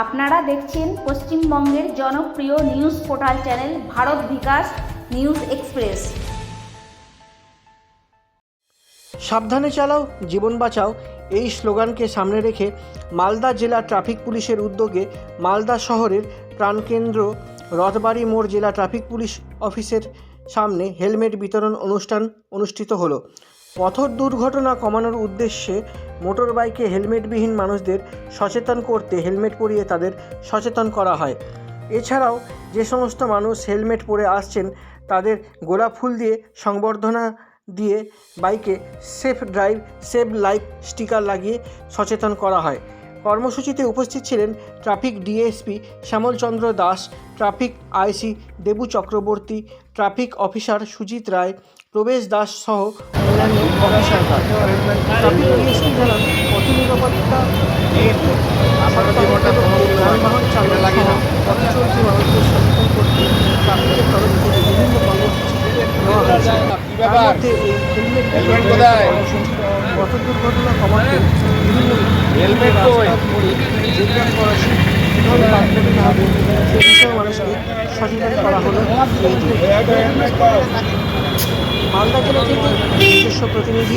আপনারা দেখছেন পশ্চিমবঙ্গের জনপ্রিয় news portal channel Bharat Bikash news express. সাবধানে চালাও, জীবন বাঁচাও, এই স্লোগানকে সামনে রেখে মালদা জেলা ট্রাফিক পুলিশের উদ্যোগে মালদা শহরের প্রাণকেন্দ্র রথবাড়ি মোড় জেলা ট্রাফিক পুলিশ অফিসের সামনে হেলমেট বিতরণ অনুষ্ঠান অনুষ্ঠিত হলো। পথ দুর্ঘটনা কমানোর উদ্দেশ্যে মোটর বাইকে হেলমেটবিহীন মানুষদের সচেতন করতে হেলমেট পরিয়ে তাদের সচেতন করা হয়। এছাড়াও যে সমস্ত মানুষ হেলমেট পরে আসছেন, তাদের গোলাপ ফুল দিয়ে সংবর্ধনা দিয়ে বাইকে safe drive, save life sticker লাগিয়ে সচেতন করা হয়। কর্মসূচিতে উপস্থিত ছিলেন traffic DSP Shyamalchandra Das, traffic IC Debu Chakraborty, traffic officer Sujit Roy, Prabesh Das সহ অন্যান্য অফিসাররা ট্রাফিক ডিএসপি জানান পথ নিরাপত্তা যানবাহন চালক পথ চলতি মানুষদের সচেতন করতে ট্রাফিকের তরফ থেকে বিভিন্ন কর্মসূচি নেওয়া হয়েছে তার মধ্যে এই হেলমেট হেলমেট কোথায়? কর্মসূচি পথ দুর্ঘটনা কমাতে বিভিন্ন হেলমেট ক্রসিং কীভাবে করতে হবে সে বিষয়ে মানুষকে সচেতন করা হলো। মালদা জেলা থেকে নিজস্ব প্রতিনিধি।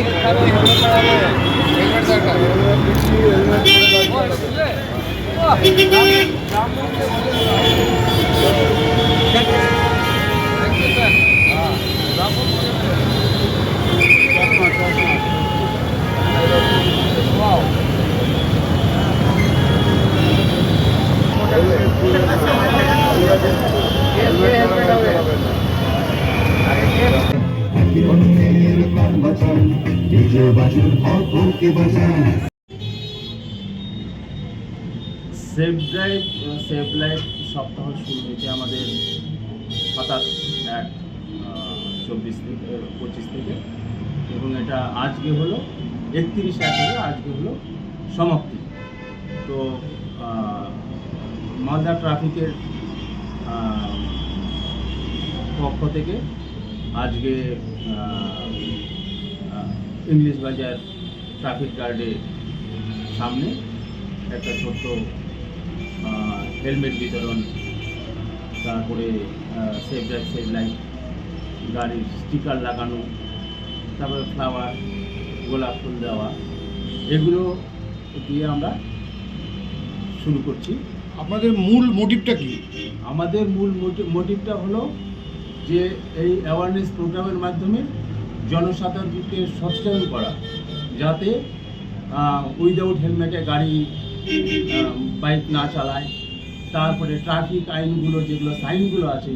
ডিজে বাজুন। অপরকে বাজান। সেফ ড্রাইভ সেফ লাইফ সপ্তাহ শুরু হয়েছে আমাদের সাতাশ এক চব্বিশ থেকে পঁচিশ থেকে এবং এটা আজকে হলো, একত্রিশ এক হলো আজকে হলো সমাপ্তি। তো মালদা ট্রাফিকের পক্ষ থেকে আজকে ইংলিশ বাজার ট্রাফিক গার্ডের সামনে একটা ছোট্ট হেলমেট বিতরণ তারপরে সেভ ড্রাইভ সেভ লাইফ গাড়ির স্টিকার লাগানো তারপরে ফ্লাওয়ার গোলাপ ফুল দেওয়া এগুলো দিয়ে আমরা শুরু করছি। আপনাদের মূল মোটিভটা কি? আমাদের মূল মোটিভটা হলো যে এই অ্যাওয়ারনেস প্রোগ্রামের মাধ্যমে জনসাধারণকে সচেতন করা, যাতে উইদাউট হেলমেটে গাড়ি বাইক না চালায়, তারপরে ট্রাফিক আইনগুলো যেগুলো, সাইনগুলো আছে,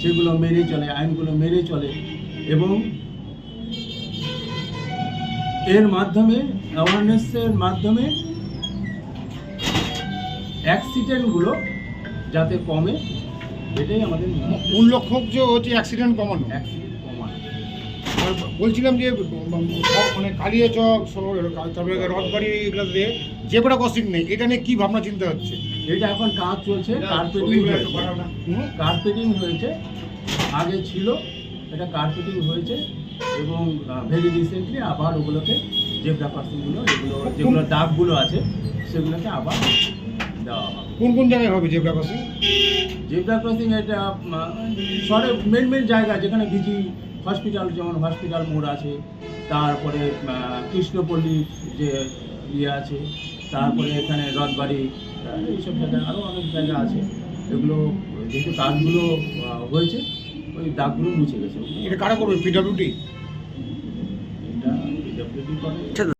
সেগুলো মেনে চলে, আইনগুলো মেনে চলে এবং এর মাধ্যমে অ্যাওয়ারনেসের মাধ্যমে অ্যাক্সিডেন্টগুলো যাতে কমে এটাই আমাদের মূল লক্ষ্য যে হচ্ছে অ্যাক্সিডেন্ট কমানো। অ্যাক্সিডেন্ট কমানো। আর বলছিলাম যে মানে কালিয়া চক তারপরে রথবাড়ি এগুলো দিয়ে জেবরা ক্রসিং নেই এটা নিয়ে কি ভাবনা চিন্তা হচ্ছে? এটা এখন কাজ চলছে কার্পেটিং হুম? কার্পেটিং হয়েছে আগে ছিল এটা কার্পেটিং হয়েছে এবং ভেরি রিসেন্টলি আবার ওগুলোকে জেব্রা ক্রসিংগুলো যেগুলো যেগুলো দাগগুলো আছে সেগুলোকে আবার দেওয়া হবে কোন কোন জায়গায় হবে জেবরা ক্রসিং জেব্রা ক্রসিং এটা শহরে মেন মেন জায়গা যেখানে বিজি হসপিটাল যেমন হসপিটাল মোড় আছে। তারপরে আহ, কৃষ্ণপল্লীর যে ইয়ে আছে তারপরে এখানে রথবাড়ি এইসব জায়গায় আরও অনেক জায়গা আছে। এগুলো যেহেতু কাজগুলো হয়েছে ওই দাগগুলো মুছে গেছে। এটা কারা করবে? পিডব্লিউডি এটা PWD করে।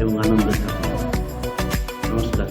এবং আনন্দ থাকুন নমস্কার